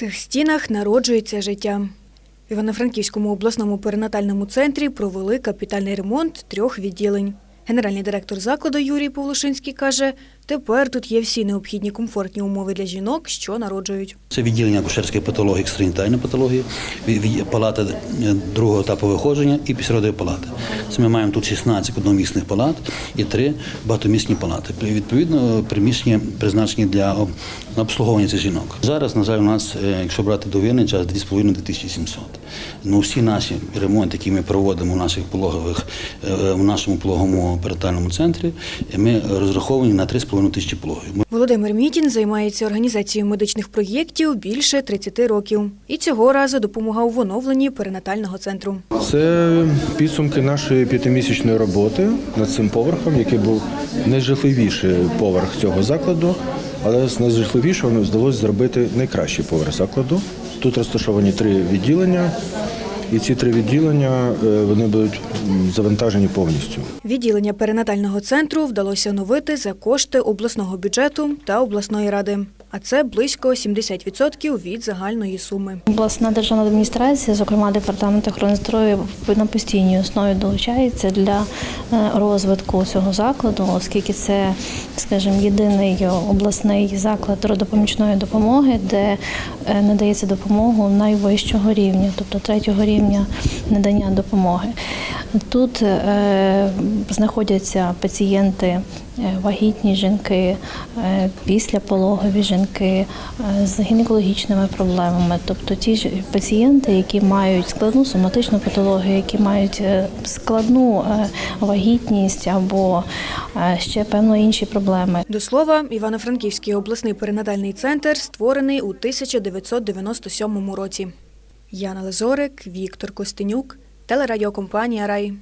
цих стінах народжується життя. В Івано-Франківському обласному перинатальному центрі провели капітальний ремонт трьох відділень. Генеральний директор закладу Юрій Павлушинський каже, тепер тут є всі необхідні комфортні умови для жінок, що народжують. Це відділення акушерської патології, екстренітальної патології, палата е, другого етапу виходження і післяродові палати. Це ми маємо тут 16 одномісних палат і 3 багатомісні палати. Відповідно, приміщення призначені для обслуговування цих жінок. Зараз, на жаль, у нас, е, якщо брати довірний час, 2,5 2700. Ну, всі наші ремонти, які ми проводимо в наших пологових, е, в нашому пологовому перинатальному центрі, е, ми розраховані на 3,5 тисячі пологів. Ми Володимир Мітін займається організацією медичних проєктів більше 30 років. І цього разу допомагав в оновленні перинатального центру. Це підсумки нашої п'ятимісячної роботи над цим поверхом, який був найжахливіший поверх цього закладу, але з найжахливішого нам вдалося зробити найкращий поверх закладу. Тут розташовані три відділення, і ці три відділення е, вони будуть завантажені повністю. Відділення перинатального центру вдалося оновити за кошти обласного бюджету та обласної ради. А це близько 70% від загальної суми. Обласна державна адміністрація, зокрема департамент охорони здоров'я, на постійній основі долучається для е, розвитку цього закладу, оскільки це, скажімо, єдиний обласний заклад родопомічної допомоги, де е, надається допомогу найвищого рівня, тобто третього рівня надання допомоги. Тут е, знаходяться пацієнти. е, Вагітні жінки, е, післяпологові жінки з гінекологічними проблемами, тобто ті ж пацієнти, які мають складну соматичну патологію, які мають складну вагітність або ще певно інші проблеми. До слова, Івано-Франківський обласний перинатальний центр створений у 1997 році. Яна Лазорик, Віктор Костенюк, телерадіокомпанія Рай.